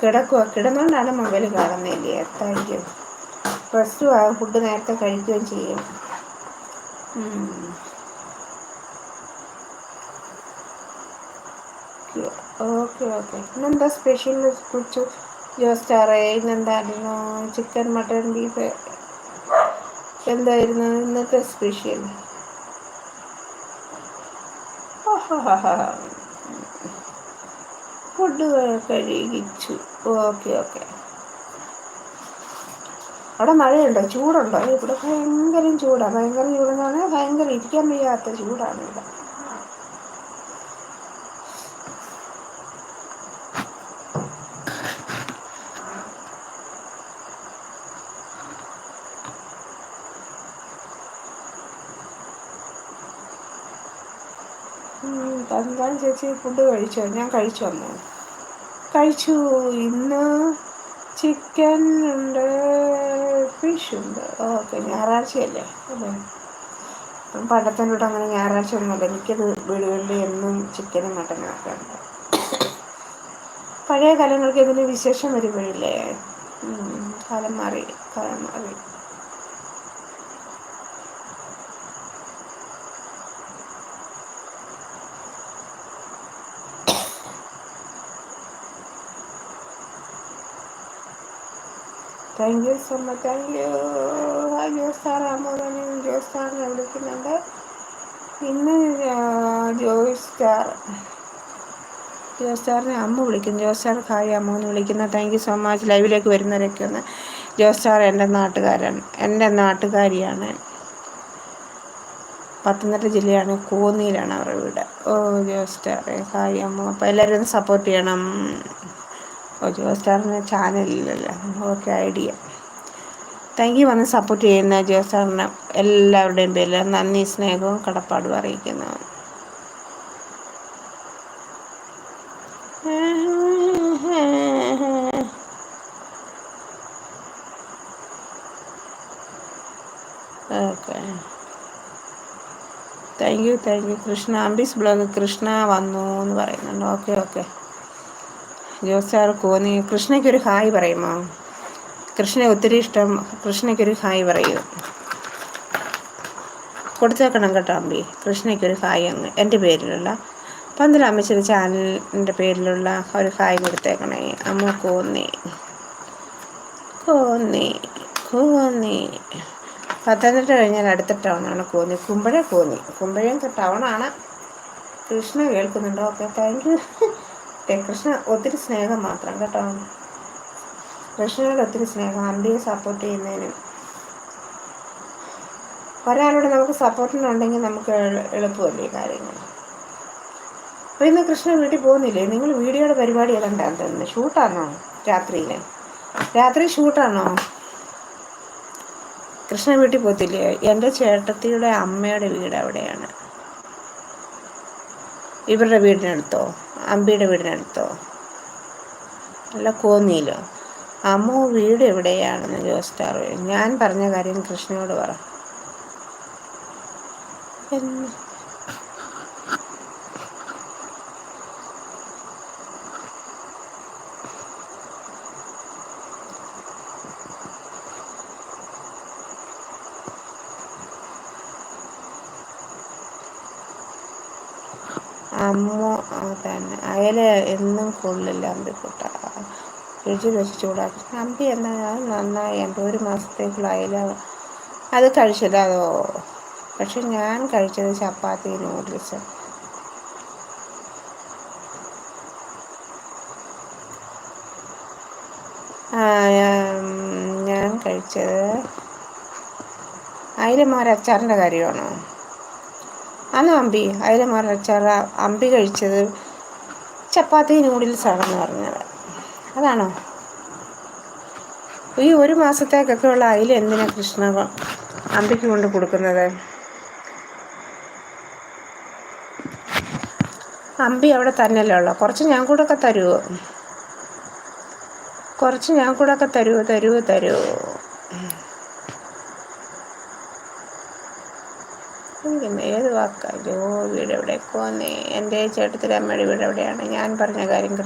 കിടക്കുക കിടന്നുകൊണ്ടാണ് മൊബൈൽ കാണുന്നില്ലേ എത്തായിരിക്കും റെസ്റ്റും ആകും ഫുഡ് നേരത്തെ കഴിക്കുകയും ചെയ്യും. ഓക്കെ ഓക്കെ ഇന്നെന്താ സ്പെഷ്യൽ കുറിച്ച് ജോസ്റ്റാറേ ഇന്നെന്തായിരുന്നു? ചിക്കൻ മട്ടൺ ബീഫ് എന്തായിരുന്നു ഇന്നത്തെ സ്പെഷ്യൽ ഫുഡ് കഴിച്ചു. Okay okay. അവിടെ മഴയുണ്ടോ? ചൂടുണ്ടോ? ഇവിടെ ഭയങ്കര ചൂടാണ് ഭയങ്കര ചൂടെന്ന് പറഞ്ഞാൽ ഭയങ്കര ഇരിക്കാൻ വയ്യാത്ത ചൂടാണ് ഇവിടെ. ചേച്ചി ഫുഡ് കഴിച്ചോ? ഞാൻ കഴിച്ചു വന്നു. കഴിച്ചു. ഇന്ന് ചിക്കൻ ഉണ്ട് ഫിഷ് ഉണ്ട്. ഓക്കെ ഞായറാഴ്ചയല്ലേ? അല്ലേ പണ്ടത്തിനോട്ട് അങ്ങനെ ഞായറാഴ്ച ഒന്നുമല്ല. എനിക്കത് വീടുകളിൽ എന്നും ചിക്കനും മട്ടനൊക്കെ ഉണ്ട്. പഴയ കാലങ്ങൾക്ക് ഇതിന് വിശേഷം വരുമ്പോഴില്ലേ? കാലം മാറി കാലം മാറി. Thank you so much. Thank you. Jose sir അമോദനും Jose സാറിനെ വിളിക്കുന്നുണ്ട് ഇന്ന് ജോയിസ് സ്റ്റാർ ജോസ് സാറിനെ അമ്മ വിളിക്കുന്നു. ജോസ് സാർ ഹായ് അമ്മ എന്ന് വിളിക്കുന്ന. Thank you so much. ലൈവിലേക്ക് വരുന്നവരൊക്കെ ഒന്ന്. ജോസ് സാർ എന്റെ നാട്ടുകാരൻ. എന്റെ നാട്ടുകാരിയാണ്. പത്തനംതിട്ട ജില്ലയാണ്. കോന്നിയിലാണ് അവരുടെ വീട്. ഓ ജോസ് സ്റ്റാർ ഹായ് അമ്മ. അപ്പോൾ എല്ലാവരും ഒന്ന് സപ്പോർട്ട് ചെയ്യണം. ജിയോ സ്റ്റാറിന് ചാനലില്ലല്ലോ ഓക്കെ ഐഡിയ താങ്ക് യു വന്ന് സപ്പോർട്ട് ചെയ്യുന്ന ജോ സ്റ്റാറിന് എല്ലാവരുടെയും പേരിൽ നന്ദി സ്നേഹവും കടപ്പാടും അറിയിക്കുന്നു. Okay thank you thank you Krishna അംബീസ് blog Krishna വന്നു എന്ന് പറയുന്നുണ്ട്. ഓക്കെ ഓക്കെ ജോസാർ കോന്നി കൃഷ്ണയ്ക്കൊരു ഹായ് പറയുമോ? കൃഷ്ണ ഒത്തിരി ഇഷ്ടം കൃഷ്ണയ്ക്കൊരു ഹായ് പറയൂ. കൊടുത്തേക്കണം കേട്ടോ അമ്പി. കൃഷ്ണയ്ക്കൊരു ഹായ് അങ്ങ്. എന്റെ പേരിലുള്ള പന്തലാമ്മച്ചിരി ചാനലിന്റെ പേരിലുള്ള ഒരു ഹായ് കൊടുത്തേക്കണേ. അമ്മ കോന്നി. കോന്നി. കോന്നി. പത്തനംതിട്ട കഴിഞ്ഞാൽ അടുത്ത ടൗണാണ് കോന്നി. കുമ്പഴ കോന്നി. കുമ്പഴയും ടൗണാണ്. കൃഷ്ണ കേൾക്കുന്നുണ്ടോ? Okay thank you. കൃഷ്ണ ഒത്തിരി സ്നേഹം മാത്രം കേട്ടോ. കൃഷ്ണനോട് ഒത്തിരി സ്നേഹം അമ്പിയെ സപ്പോർട്ട് ചെയ്യുന്നതിനും. ഒരാളോട് നമുക്ക് സപ്പോർട്ടിനുണ്ടെങ്കിൽ നമുക്ക് എളുപ്പമല്ലേ കാര്യങ്ങൾ അപ്പോൾ ഇന്ന് കൃഷ്ണ വീട്ടിൽ പോകുന്നില്ലേ? നിങ്ങൾ വീഡിയോയുടെ പരിപാടി ഏതാണ്ടാന്ന് തോന്നുന്നു. ഷൂട്ടാണോ രാത്രിയിൽ രാത്രി ഷൂട്ടാണോ കൃഷ്ണ വീട്ടിൽ പോകത്തില്ലേ? എന്റെ ചേട്ടത്തിയുടെ അമ്മയുടെ വീട് അവിടെയാണ്. ഇവരുടെ വീടിനടുത്തോ? അമ്പിയുടെ വീടിനടുത്തോ? അല്ല കോന്നിയിലോ? അമ്മു വീട് എവിടെയാണെന്ന് ജോസ്റ്റാർ ഞാൻ പറഞ്ഞ കാര്യം കൃഷ്ണനോട് പറ. അമ്മ തന്നെ. അയല എന്നും കൊള്ളില്ല അമ്പിക്കുട്ട. ഫ്രിഡ്ജിൽ വെച്ച് ചൂടാക്കി. അമ്പി എന്നാ നന്നായി അമ്പി. ഒരു മാസത്തേക്കുള്ള അയല. അത് കഴിച്ചില്ല പക്ഷെ ഞാൻ കഴിച്ചത് ചപ്പാത്തി നൂഡിൽസ്. ഞാൻ കഴിച്ചത് അയിലമാരച്ചാറിന്റെ കാര്യമാണോ? അന്ന് അമ്പി അതിൽ അച്ചാർ അമ്പി കഴിച്ചത് ചപ്പാത്തി നൂഡിൽസ് ആണെന്ന് പറഞ്ഞത്. അതാണോ? ഈ ഒരു മാസത്തേക്കൊക്കെ ഉള്ള അയില എന്തിനാ കൃഷ്ണ അമ്പിക്ക് കൊണ്ട് കൊടുക്കുന്നത്? അമ്പി അവിടെ തന്നെയല്ലേ ഉള്ളു. കുറച്ച് ഞാൻ കൂടെ ഒക്കെ തരുമോ കുറച്ച് ഞാൻ കൂടെ ഒക്കെ തരുമോ തരുമോ തരുമോ എനിക്കൊന്ന് ഏത് വാക്കായോ വീട് എവിടേക്കോ എന്റെ ചേട്ടത്തിന്റെ അമ്മയുടെ വീട് എവിടെയാണ് ഞാൻ പറഞ്ഞ കാര്യം